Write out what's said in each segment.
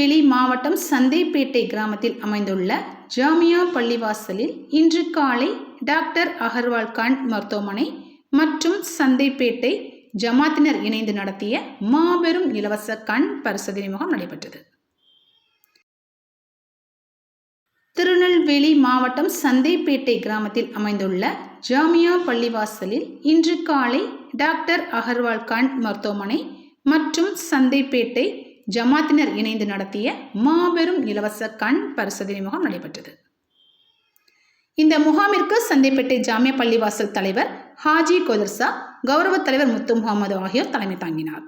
திருநெல்வேலி மாவட்டம் சந்தைப்பேட்டை கிராமத்தில் அமைந்துள்ள ஜாமியா பள்ளிவாசலில் இன்று காலை டாக்டர் அகர்வால் கான் மருத்துவமனை மற்றும் சந்தைப்பேட்டை ஜமாத்தினர் இணைந்து நடத்திய மாபெரும் இலவச கண் பரிசோதனை முகாம் நடைபெற்றது. திருநெல்வேலி மாவட்டம் சந்தைப்பேட்டை கிராமத்தில் அமைந்துள்ள ஜாமியா பள்ளிவாசலில் இன்று காலை டாக்டர் அகர்வால் கான் மருத்துவமனை மற்றும் சந்தைப்பேட்டை ஜமாத்தினர் இணைந்து நடத்திய மாபெரும் இலவச கண் பரிசோதனை முகாம் நடைபெற்றது. இந்த முகாமிற்கு சந்தைப்பேட்டை ஜாமியா பள்ளிவாசல் தலைவர் ஹாஜி கொதர்சா கௌரவ தலைவர் முத்து முகமது ஆகியோர் தலைமை தாங்கினார்.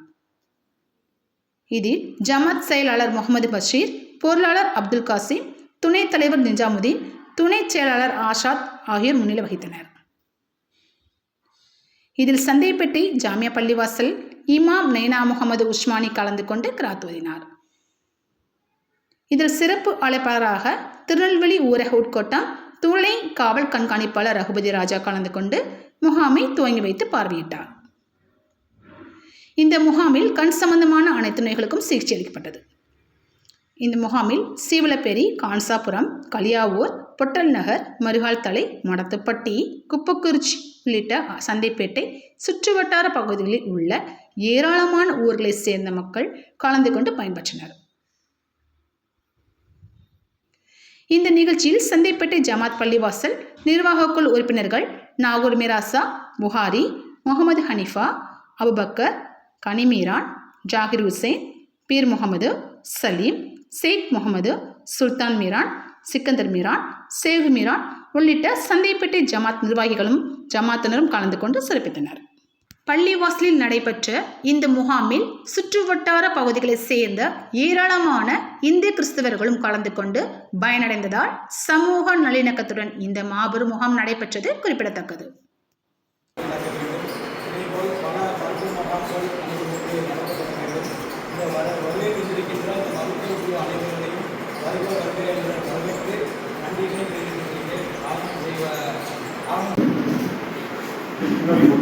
இதில் ஜமாத் செயலாளர் முகமது பஷீர் பொருளாளர் அப்துல் காசிம் துணைத் தலைவர் நிஜாமுதீன் துணைச் செயலாளர் ஆஷாத் ஆகியோர் முன்னிலை வகித்தனர். இதில் சந்தைப்பேட்டை ஜாமியா பள்ளிவாசல் இமாம் நைனா முகமது உஸ்மானி கலந்து கொண்டு கிராத் ஓதினார் இதில் சிறப்பு அழைப்பாளராக திருநெல்வேலி ஊரக உட்கோட்டம் துணை காவல் கண்காணிப்பாளர் ரகுபதி ராஜா கலந்து கொண்டு முகாமை துவங்கி வைத்து பார்வையிட்டார். இந்த முகாமில் கண் சம்பந்தமான அனைத்து நோய்களுக்கும் சிகிச்சை அளிக்கப்பட்டது. இந்த முகாமில் சீவலப்பேரி கான்சாபுரம் கலியாவூர் பொட்டல் நகர் மருகால்தலை மடத்துப்பட்டி குப்பக்குறிச்சி உள்ளிட்ட சந்தைப்பேட்டை சுற்றுவட்டார பகுதிகளில் உள்ள ஏராளமான ஊர்களைச் சேர்ந்த மக்கள் கலந்து கொண்டு பயன்பெற்றனர். இந்த நிகழ்ச்சியில் சந்தைப்பேட்டை ஜமாத் பள்ளிவாசல் நிர்வாகக்குழு உறுப்பினர்கள் நாகூர் மிராசா புகாரி முகமது ஹனிஃபா அபுபக்கர் கனிமீரான் ஜாகிர் ஹுசேன் பீர் முகமது சலீம் ஷேக் முகமது சுல்தான் மீரான் சிக்கந்தர் மீரான் சேகு மீரான் உள்ளிட்ட சந்தைப்பேட்டை ஜமாத் நிர்வாகிகளும் ஜமாத்தினரும் கலந்து கொண்டு சிறப்பித்தனர். பள்ளிவாசலில் நடைபெற்ற இந்த முகாமில் சுற்றுவட்டார பகுதிகளைச் சேர்ந்த ஏராளமான இந்திய கிறிஸ்தவர்களும் கலந்து கொண்டு பயனடைந்ததால் சமூக நல்லிணக்கத்துடன் இந்த மாபெரும் முகாம் நடைபெற்றது குறிப்பிடத்தக்கது. இதேபோல்